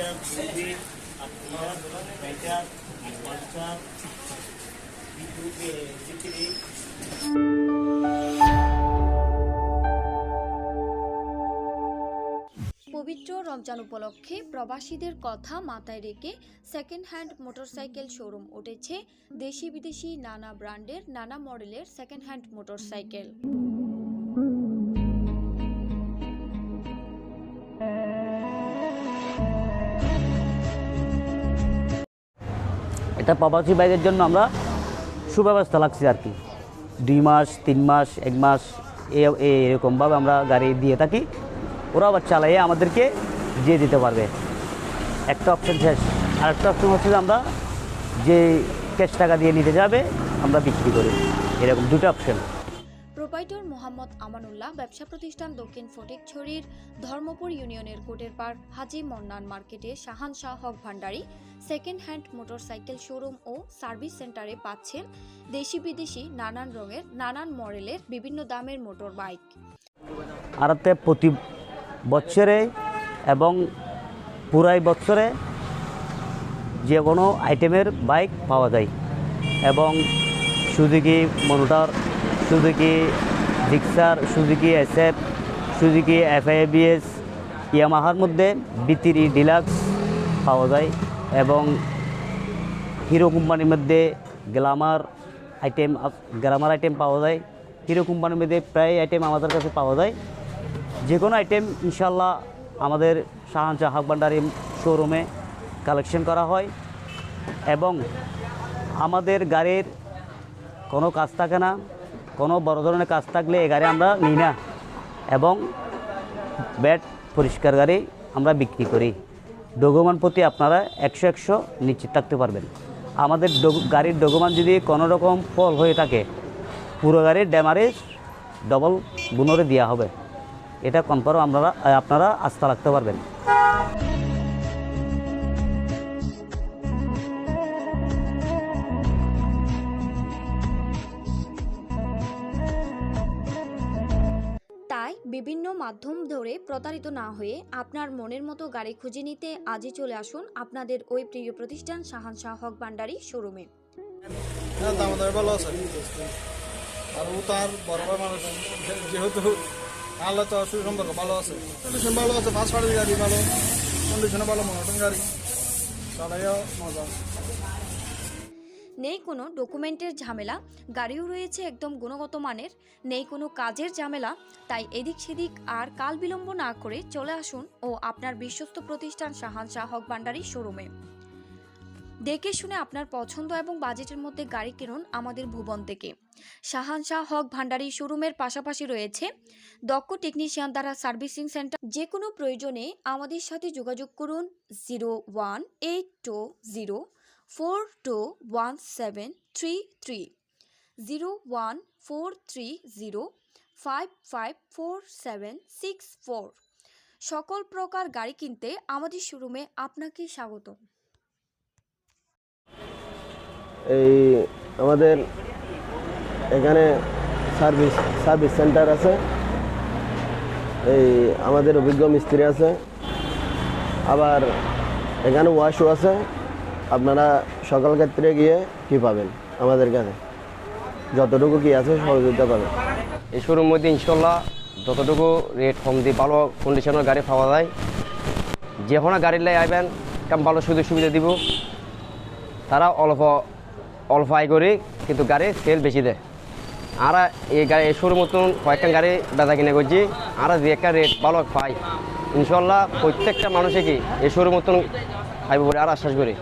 আপনার মাস্টার চিত্রি পবিত্র রমজান উপলক্ষে প্রবাসীদের কথা মাথায় রেখে সেকেন্ড হ্যান্ড মোটরসাইকেল শোরুম উঠেছে দেশি বিদেশি নানা ব্র্যান্ডের, নানা মডেলের সেকেন্ড হ্যান্ড মোটরসাইকেল এটা প্রবাসী বাইরের জন্য আমরা সুব্যবস্থা লাগছি আর কি। দুই মাস, তিন মাস, এক মাস এরকমভাবে আমরা গাড়ি দিয়ে থাকি। ওরা আবার চালাইয়ে আমাদেরকে দিয়ে দিতে পারবে। একটা অপশান শেষ। আরেকটা অপশান হচ্ছে আমরা যে ক্যাশ টাকা দিয়ে নিতে যাবে, আমরা বিক্রি করি। এরকম দুটো অপশন মোহাম্মদ আমানুল্লাহ ব্যবসা প্রতিষ্ঠান দক্ষিণ ফটিকছড়ির ধর্মপুর ইউনিয়নের কোটের পার হাজি মন্নান মার্কেটে Shahan Shah Haque Bhandari second hand motorcycle showroom ও সার্ভিস সেন্টারে পাচ্ছেন দেশি বিদেশি নানান রঙের, নানান মডেলের বিভিন্ন দামের মোটর বাইক আর তে প্রতি বছরে এবং পুরাই বছরে যে কোনো আইটেমের বাইক পাওয়া যায়। এবং Suzuki মনোটর Suzuki Gixxer Suzuki SF Suzuki F FIBS ইয়ামাহার মধ্যে বিতিরি ডিলাক্স পাওয়া যায় এবং হিরো কোম্পানির মধ্যে গ্লামার আইটেম গ্লামার আইটেম পাওয়া যায়। হিরো কোম্পানির মধ্যে প্রায় আইটেম আমাদের কাছে পাওয়া যায়। যে কোনো আইটেম ইনশাল্লাহ আমাদের শাহানশাহ হাক ভান্ডারি শোরুমে কালেকশন করা হয় এবং আমাদের গাড়ির কোনো কাজ থাকে না। কোনো বড় ধরনের কাজ থাকলে এই গাড়ি আমরা নিই না। এবং ব্যাট, পরিষ্কার গাড়ি আমরা বিক্রি করি। ডকুমেন্ট প্রতি আপনারা একশো একশো নিশ্চিত থাকতে পারবেন। আমাদের গাড়ির ডকুমেন্ট যদি কোনো রকম ফল হয়ে থাকে, পুরো গাড়ির ড্যামারেজ ডবল গুণরে দেওয়া হবে। এটা কনফার্ম আপনারা আপনারা আস্থা রাখতে পারবেন। তাই বিভিন্ন মাধ্যম ধরে প্রতারিত না হয়ে আপনার মনের মতো গাড়ি খুঁজে নিতে আজই চলে আসুন আপনাদের ওই প্রিয় প্রতিষ্ঠান শাহান শাহ হক ভান্ডারি শোরুমে। ভালো আছে। ভালো আছে। ভালো মজা। নেই কোনো ডকুমেন্টের ঝামেলা, গাড়িও রয়েছে একদম গুণগত মানের, নেই কোনো কাজের ঝামেলা, তাই এদিক সেদিক আর কাল বিলম্ব না করে চলে আসুন ও আপনার বিশ্বস্ত প্রতিষ্ঠান শাহান শাহ হক ভান্ডারি শোরুমে। দেখে শুনে আপনার পছন্দ এবং বাজেটের মধ্যে গাড়ি কিনুন আমাদের ভুবন থেকে। শাহান শাহ হক ভান্ডারি শোরুমের পাশাপাশি রয়েছে দক্ষ টেকনিশিয়ান দ্বারা সার্ভিসিং সেন্টার। যে কোনো প্রয়োজনে আমাদের সাথে যোগাযোগ করুন zero one eight two zero four two one seven three three zero one four three zero five five four seven six four সকল প্রকার গাড়ি কিনতে আমাদের শোরুমে আপনাকে স্বাগত এই আমাদের এখানে সার্ভিস সার্ভিস সেন্টার আছে। এই আমাদের অভিজ্ঞ মিস্ত্রি আছে। আবার এখানে ওয়াশও আছে। আপনারা সকাল ক্ষেত্রে গিয়ে কি পাবেন আমাদের কাছে? যতটুকু কি আছে সহযোগিতা পাবেন। এই শোরুম মধ্যে ইনশাল্লাহ যতটুকু রেট কম দিয়ে ভালো কন্ডিশনের গাড়ি পাওয়া যায়, যে কোনো গাড়ি লাই আইবেন কেমন ভালো সুযোগ সুবিধা দিব। তারা অল্প অল্প আয় করে কিন্তু গাড়ি সেল বেশি দেয়। আর এই গাড়ি, এই শোরুম মতন কয়েকটা গাড়ি বেচা কিনে করছি, আর যে একটা রেট ভালো পাই। ইনশাল্লাহ প্রত্যেকটা মানুষে কি এই শোরুম মতন খাইব বলে আর আশ্বাস করি।